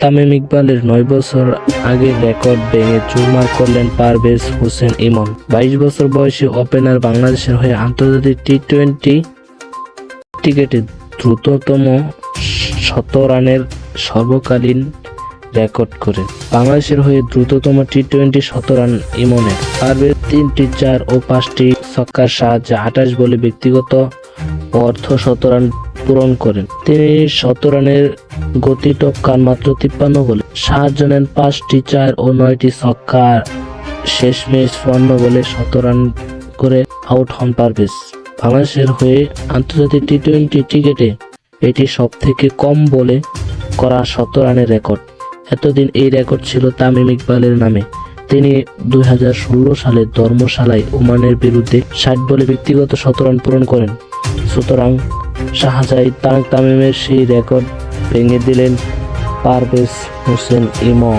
তামিম ইকবালের নয় বছর আগে রেকর্ড ভেঙে চুরমার করলেন পারভেজ হোসেন ইমন। বাইশ বছর বয়সী ওপেনার বাংলাদেশের হয়ে আন্তর্জাতিক টি টোয়েন্টি ক্রিকেটে দ্রুততম শত রানের সর্বকালীন রেকর্ড করে। বাংলাদেশের হয়ে দ্রুততম টি টোয়েন্টি শত রান ইমনের। পারভেজ তিনটি, চার ও পাঁচটি ছক্কার সাহায্যে আঠাশ বলে ব্যক্তিগত অর্ধ শতরান পূরণ করেন। তিনি শতরানের গতি টপকান মাত্র তিপ্পান্ন বলে সাহায্য নেন পাঁচটি চার ও নয়টি ছক্কা শেষ ম্যাচ চুয়ান্ন বলে শতরান করে আউট হন পারভেজ। বাংলাদেশের হয়ে আন্তর্জাতিক টি টোয়েন্টি ক্রিকেটে এটি সব থেকে কম বলে করা শত রানের রেকর্ড। এতদিন এই রেকর্ড ছিল তামিম ইকবালের নামে। তিনি দুই হাজার ষোলো সালে ধর্মশালায় ওমানের বিরুদ্ধে ষাট বলে ব্যক্তিগত শতরান পূরণ করেন। সুতরাং শাহজাই তারক তামিমের সেই রেকর্ড ভেঙে দিলেন পারভেজ হোসেন ইমন।